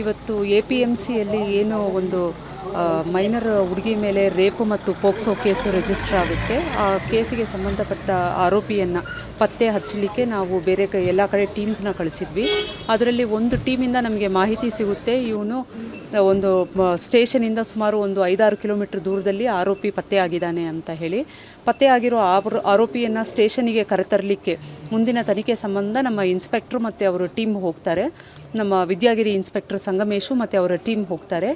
ಇವತ್ತು A P M ಸಿಯಲ್ಲಿ ಏನು ಒಂದು ಮೈನರ್ ಹುಡುಗಿ ಮೇಲೆ ರೇಪು ಮತ್ತು ಪೋಕ್ಸೋ ಕೇಸು ರಿಜಿಸ್ಟರ್ ಆಗುತ್ತೆ. ಆ ಕೇಸಿಗೆ ಸಂಬಂಧಪಟ್ಟ ಆರೋಪಿಯನ್ನು ಪತ್ತೆ ಹಚ್ಚಲಿಕ್ಕೆ ನಾವು ಬೇರೆ ಕಡೆ ಎಲ್ಲ ಕಡೆ ಟೀಮ್ಸ್ನ ಕಳಿಸಿದ್ವಿ. ಅದರಲ್ಲಿ ಒಂದು ಟೀಮಿಂದ ನಮಗೆ ಮಾಹಿತಿ ಸಿಗುತ್ತೆ. ಇವನು ಒಂದು ಸ್ಟೇಷನಿಂದ ಸುಮಾರು ಒಂದು ಐದಾರು ಕಿಲೋಮೀಟರ್ ದೂರದಲ್ಲಿ ಆರೋಪಿ ಪತ್ತೆಯಾಗಿದ್ದಾನೆ ಅಂತ ಹೇಳಿ. ಪತ್ತೆಯಾಗಿರೋ ಆರೋ ಆರೋಪಿಯನ್ನು ಸ್ಟೇಷನಿಗೆ ಕರೆತರಲಿಕ್ಕೆ ಮುಂದಿನ ತನಿಖೆ ಸಂಬಂಧ ನಮ್ಮ ಇನ್ಸ್ಪೆಕ್ಟ್ರು ಮತ್ತು ಅವರ ಟೀಮ್ ಹೋಗ್ತಾರೆ. ನಮ್ಮ ವಿದ್ಯಾಗಿರಿ ಇನ್ಸ್ಪೆಕ್ಟರ್ ಸಂಗಮೇಶು ಮತ್ತು ಅವರ ಟೀಮ್ ಹೋಗ್ತಾರೆ.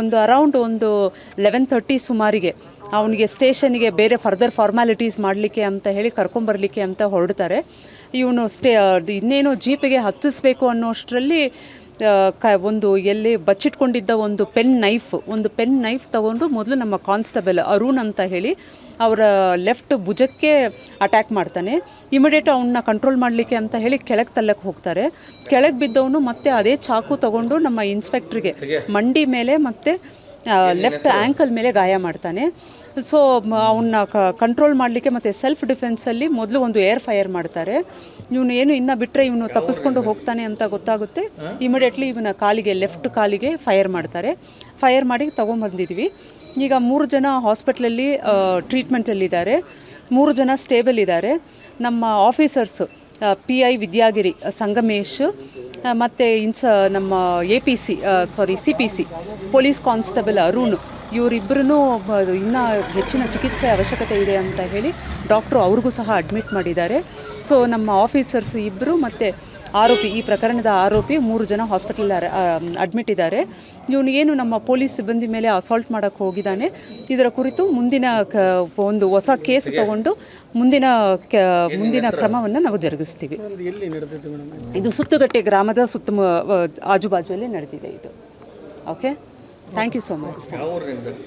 ಒಂದು ಅರೌಂಡ್ ಒಂದು ಲೆವೆನ್ ತರ್ಟಿ ಸುಮಾರಿಗೆ ಅವನಿಗೆ ಸ್ಟೇಷನಿಗೆ ಬೇರೆ ಫರ್ದರ್ ಫಾರ್ಮ್ಯಾಲಿಟೀಸ್ ಮಾಡಲಿಕ್ಕೆ ಅಂತ ಹೇಳಿ ಕರ್ಕೊಂಬರಲಿಕ್ಕೆ ಅಂತ ಹೊರಡ್ತಾರೆ. ಇವನು ಸ್ಟೇ ಇನ್ನೇನು ಜೀಪಿಗೆ ಹತ್ತಿಸ್ಬೇಕು ಅನ್ನೋಷ್ಟರಲ್ಲಿ ಕ ಒಂದು ಎಲ್ಲಿ ಬಚ್ಚಿಟ್ಕೊಂಡಿದ್ದ ಒಂದು ಪೆನ್ ನೈಫ್ ಒಂದು ಪೆನ್ ನೈಫ್ ತಗೊಂಡು ಮೊದಲು ನಮ್ಮ ಕಾನ್ಸ್ಟೇಬಲ್ ಅರುಣ್ ಅಂತ ಹೇಳಿ ಅವರ ಲೆಫ್ಟ್ ಭುಜಕ್ಕೆ ಅಟ್ಯಾಕ್ ಮಾಡ್ತಾನೆ. ಇಮಿಡಿಯೇಟ್ ಅವನ್ನ ಕಂಟ್ರೋಲ್ ಮಾಡಲಿಕ್ಕೆ ಅಂತ ಹೇಳಿ ಕೆಳಗೆ ತಲ್ಲಕ್ಕೆ ಹೋಗ್ತಾರೆ. ಕೆಳಗೆ ಬಿದ್ದವನು ಮತ್ತೆ ಅದೇ ಚಾಕು ತಗೊಂಡು ನಮ್ಮ ಇನ್ಸ್ಪೆಕ್ಟ್ರಿಗೆ ಮಂಡಿ ಮೇಲೆ ಮತ್ತು ಲೆಫ್ಟ್ ಆ್ಯಂಕಲ್ ಮೇಲೆ ಗಾಯ ಮಾಡ್ತಾನೆ. ಸೊ ಅವನ್ನ ಕಂಟ್ರೋಲ್ ಮಾಡಲಿಕ್ಕೆ ಮತ್ತು ಸೆಲ್ಫ್ ಡಿಫೆನ್ಸಲ್ಲಿ ಮೊದಲು ಒಂದು ಏರ್ ಫೈರ್ ಮಾಡ್ತಾರೆ. ಇವನು ಏನು ಇನ್ನ ಬಿಟ್ಟರೆ ಇವನು ತಪ್ಪಿಸ್ಕೊಂಡು ಹೋಗ್ತಾನೆ ಅಂತ ಗೊತ್ತಾಗುತ್ತೆ. ಇಮಿಡಿಯೇಟ್ಲಿ ಇವನ ಕಾಲಿಗೆ ಲೆಫ್ಟ್ ಕಾಲಿಗೆ ಫೈರ್ ಮಾಡ್ತಾರೆ. ಫೈರ್ ಮಾಡಿ ತೊಗೊಂಬಂದಿದ್ವಿ. ಈಗ ಮೂರು ಜನ ಹಾಸ್ಪಿಟ್ಲಲ್ಲಿ ಟ್ರೀಟ್ಮೆಂಟಲ್ಲಿದ್ದಾರೆ ಮೂರು ಜನ ಸ್ಟೇಬಲ್ ಇದ್ದಾರೆ. ನಮ್ಮ officers P I Vidyagiri, Sangamesh ಮತ್ತು ಇನ್ಸ, ನಮ್ಮ A P C sorry C P C police constable Arun. ಇವರಿಬ್ಬರೂ ಇನ್ನೂ ಹೆಚ್ಚಿನ ಚಿಕಿತ್ಸೆ ಅವಶ್ಯಕತೆ ಇದೆ ಅಂತ ಹೇಳಿ ಡಾಕ್ಟ್ರು ಅವ್ರಿಗೂ ಸಹ ಅಡ್ಮಿಟ್ ಮಾಡಿದ್ದಾರೆ. ಸೊ ನಮ್ಮ ಆಫೀಸರ್ಸ್ ಇಬ್ಬರು ಮತ್ತು ಆರೋಪಿ ಈ ಪ್ರಕರಣದ ಆರೋಪಿ ಮೂರು ಜನ ಹಾಸ್ಪಿಟಲ್ ಅಡ್ಮಿಟ್ ಇದ್ದಾರೆ. ಇವನು ಏನು ನಮ್ಮ ಪೊಲೀಸ್ ಸಿಬ್ಬಂದಿ ಮೇಲೆ ಅಸಾಲ್ಟ್ ಮಾಡೋಕ್ಕೆ ಹೋಗಿದ್ದಾನೆ. ಇದರ ಕುರಿತು ಮುಂದಿನ ಕ ಒಂದು ಹೊಸ ಕೇಸ್ ತಗೊಂಡು ಮುಂದಿನ ಕ ಮುಂದಿನ ಕ್ರಮವನ್ನು ನಾವು ಜರುಗಿಸ್ತೀವಿ. ಎಲ್ಲಿ ನಡೆದಿತ್ತು ಮೇಡಮ್? ಇದು ಸುತ್ತುಗಟ್ಟೆ ಗ್ರಾಮದ ಸುತ್ತ ಆಜುಬಾಜುವಲ್ಲೇ ನಡೆದಿದೆ ಇದು. Okay thank you so much